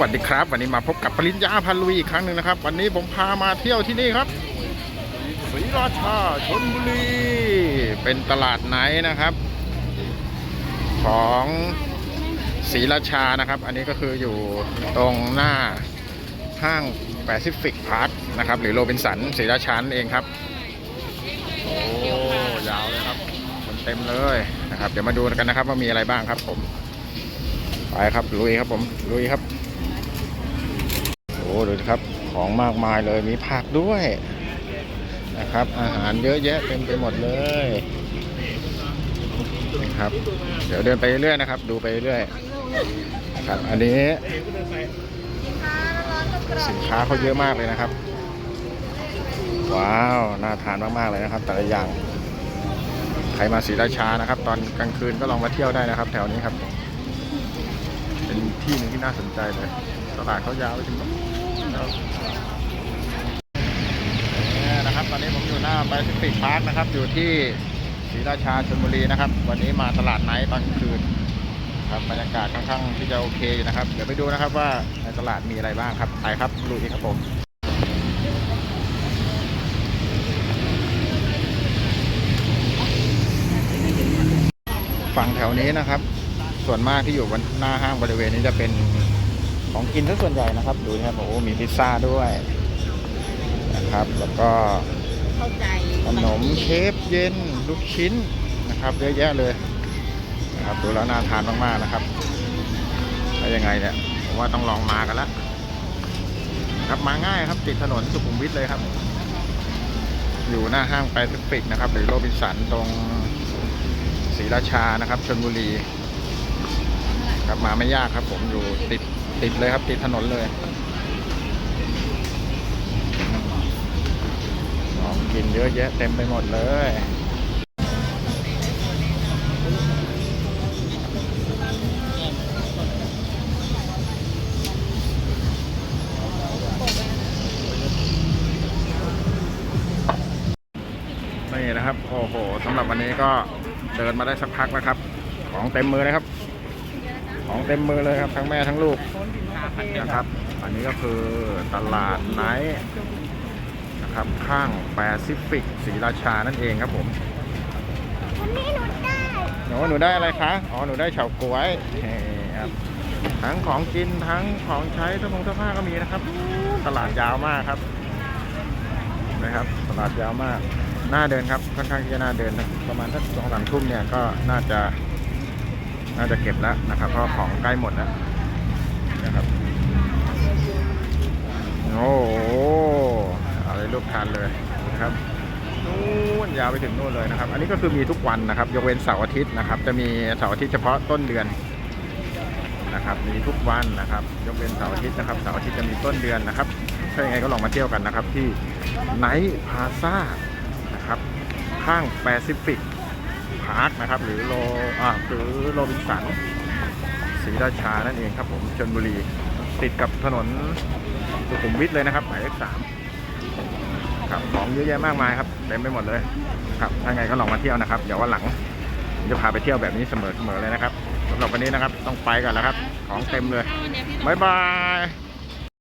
วัสดีครับ วันนี้มาพบกับปริญญาพันลุยอีกครั้งหนึ่งนะครับ วันนี้ผมพามาเที่ยวที่นี่ครับศรีราชาชนบุรีเป็นตลาดไหนนะครับ ของศรีราชานะครับ อันนี้ก็คืออยู่ตรงหน้าห้างแปซิฟิกพาร์คนะครับ หรือโรบินสันศรีราชานเองครับโอ้ยาวเลยครับคนเต็มเลยนะครับ เดี๋ยวมาดูกันนะครับว่ามีอะไรบ้างครับผมไปครับลุยครับผมลุยครับ อ้ดูครับของมากมายเลยมีผักด้วยนะครับ อาหารเยอะแยะเต็มไปหมดเลยนะครับ เดี๋ยวเดินไปเรื่อยนะครับ ดูไปเรื่อยนะครับ อันนี้ สินค้าเขาเยอะมากเลยนะครับ ว้าวน่าทานมากๆเลยนะครับ แต่ละอย่างใครมาศรีราชานะครับ ตอนกลางคืนก็ลองมาเที่ยวได้นะครับ แถวนี้ครับ เป็นที่หนึ่งที่น่าสนใจเลย ตลาดเขายาวไปถึงตรง นู้นนะครับเนี่ยนะครับ ตอนนี้ผมอยู่หน้าไปซิฟิกพาร์คนะครับ อยู่ที่ศรีราชาชลบุรีนะครับ วันนี้มาตลาดไนท์ตอนกลางคืนครับบรรยากาศค่อนข้างที่จะโอเคอยู่นะครับ เดี๋ยวไปดูนะครับว่าในตลาดมีอะไรบ้างครับไปครับลุยครับผมฝั่งแถวนี้นะครับ ส่วนมากที่อยู่บนหน้าห้างบริเวณนี้จะเป็น ของกินซะส่วนใหญ่นะครับ ดูนะครับโอ้มีพิซซ่าด้วยนะครับ แล้วก็ขนมเค้กเย็นลูกชิ้นนะครับเยอะแยะเลยนะครับดูแล้วน่าทานมากๆนะครับแล้วยังไงเนี่ยผมว่าต้องลองมากันละครับมาง่ายครับติดถนนสุขุมวิทเลยครับ อยู่หน้าห้างแปซิฟิกนะครับ หรือโรบินสันตรงศรีราชานะครับชนบุรี ครับมาไม่ยากครับ ผมอยู่ติด ติดเลยครับ ติดถนนเลยของกินเยอะแยะเต็มไปหมดเลยนี่นะครับ โอ้โหสำหรับวันนี้ก็เดินมาได้สักพักแล้วครับ ของเต็มมือเลยครับ ของเต็มมือเลยครับทั้งแม่ทั้งลูกนะครับ อันนี้ก็คือตลาดไนท์นะครับข้างแปซิฟิกศรีราชานั่นเองครับผมวันนี้หนูได้หนูหนูได้อะไรคะอ๋อหนูได้เฉาก๊วยเฮ้ครับทั้งของกินทั้งของใช้เสื้อผงเสื้อผ้าก็มีนะครับ ตลาดยาวมากครับนะครับ ตลาดยาวมากน่าเดินครับค่อนข้างที่จะน่าเดินนะประมาณสักสองสามทุ่มเนี่ยก็น่าจะ น่าจะเก็บแล้วนะครับเพราะของใกล้หมดแล้วนะครับโอ้โหอะไรลูกทานเลยนะครับนู่นยาวไปถึงนู่นเลยนะครับ อันนี้ก็คือมีทุกวันนะครับ ยกเว้นเสาร์อาทิตย์นะครับ จะมีเสาร์อาทิตย์เฉพาะต้นเดือนนะครับ มีทุกวันนะครับ ยกเว้นเสาร์อาทิตย์นะครับเสาร์อาทิตย์จะมีต้นเดือนนะครับถ้าอย่างไรก็ลองมาเที่ยวกันนะครับที่ไนท์พาซ่านะครับข้างแปซิฟิก พาร์คนะครับ หรือโลอ่าหรือโรบินสันศรีราชานั่นเองครับผมชลบุรี ติดกับถนนสุขุมวิทเลยนะครับ หมายเลขสามครับของเยอะแยะมากมายครับเต็มไปหมดเลยครับถ้าไงก็ลองมาเที่ยวนะครับ เดี๋ยววันหลังจะพาไปเที่ยวแบบนี้เสมอๆเลยนะครับสำหรับวันนี้นะครับต้องไปก่อนแล้วครับ ของเต็มเลยบ๊ายบาย